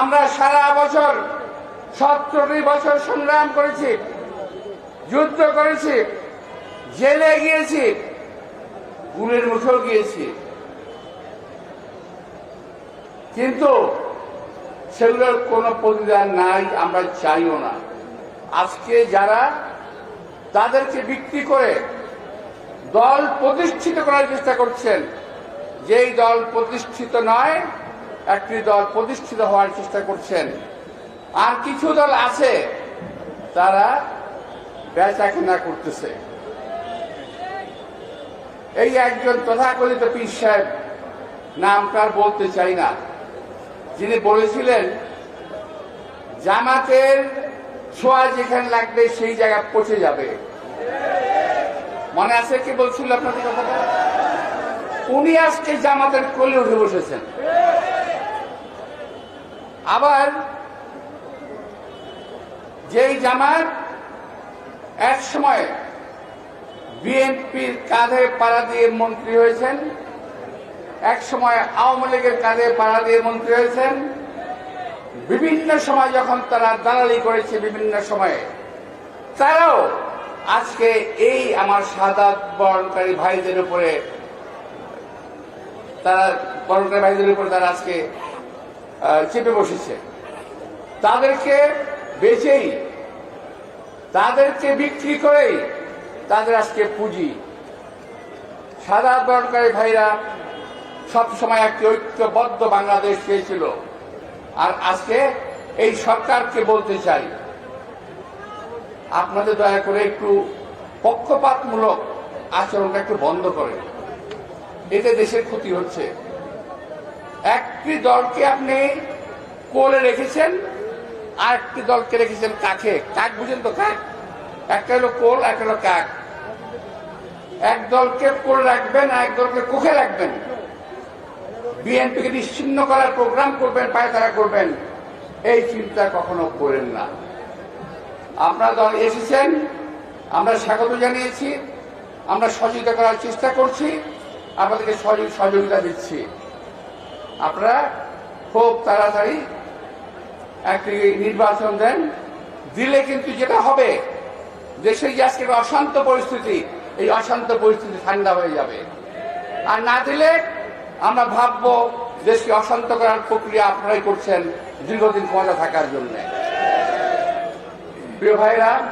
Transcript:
আমরা সারা বছর সতেরোটি বছর সংগ্রাম করেছি, যুদ্ধ করেছি, জেলে গিয়েছি, গুলের মুঠেও গিয়েছি। কিন্তু সেগুলোর কোনো প্রতিদান নাই, আমরা চাইও না। আজকে যারা তাদেরকে বিক্রি করে দল প্রতিষ্ঠিত করার চেষ্টা করছেন, যেই দল প্রতিষ্ঠিত নয় একটি দল প্রতিষ্ঠিত হওয়ার চেষ্টা করছেন। আর কিছু দল আছে, তারা বেচা কেনা করতেছে। এই একজন তথাকথিত পীর সাহেব, নাম তার বলতে চাই না। যিনি বলেছিলেন, জামাতের ছোঁয়া যেখানে লাগবে সেই জায়গা পচে যাবে। মনে আছে কি বলছিল আপনাদের কথাটা? উনি আজকে জামাতের কোলে উঠে বসেছেন। যেই জামাত এক সময় বিএনপির কাঁধে পাড়া দিয়ে মন্ত্রী হয়েছেন, এক সময় আওয়ামী লীগের কাঁধে পাড়া দিয়ে মন্ত্রী হয়েছেন, বিভিন্ন সময় যখন তারা দালালি করেছে বিভিন্ন সময়ে, তারাও আজকে এই আমার সাদাত বরণকারী ভাইদের উপরে, তারা বরণকারী ভাইদের উপরে তারা আজকে চেপে বসেছে। তাদেরকে বেচেই, তাদেরকে বিক্রি করেই তাদের আজকে পুঁজি। সাদা বরণকারী ভাইরা সব সময় একটি ঐক্যবদ্ধ বাংলাদেশ চেয়েছিল। আর আজকে এই সরকারকে বলতে চাই, আপনাদের দয়া করে একটু পক্ষপাতমূলক আচরণটা একটু বন্ধ করে এতে দেশের ক্ষতি হচ্ছে। একটি দলকে আপনি কোলে রেখেছেন আর একটি দলকে রেখেছেন কাকে কাক বুঝেন তো কাক একটা হলো কোল, একটা হলো কাক এক দলকে কোলে রাখবেন আর এক দলকে কোখে রাখবেন। বিএনপিকে নিশ্চিন্ন করার প্রোগ্রাম করবেন, পায়তারা করবেন। এই চিন্তা কখনো করেন না। আপনারা দল এসেছেন, আমরা স্বাগত জানিয়েছি, আমরা সহযোগিতা করার চেষ্টা করছি, আপনাদেরকে সহযোগ- সহযোগিতা দিচ্ছি। আপনারা খুব তাড়াতাড়ি একটি নির্বাচন দেন। দিলে কিন্তু যেটা হবে দেশে যে আজকে অশান্ত পরিস্থিতি, এই অশান্ত পরিস্থিতি ঠান্ডা হয়ে যাবে। আর না দিলে আমরা ভাববো দেশকে অশান্ত করার প্রক্রিয়া আপনারাই করছেন দীর্ঘদিন ক্ষমতা থাকার জন্য। প্রিয় ভাইরা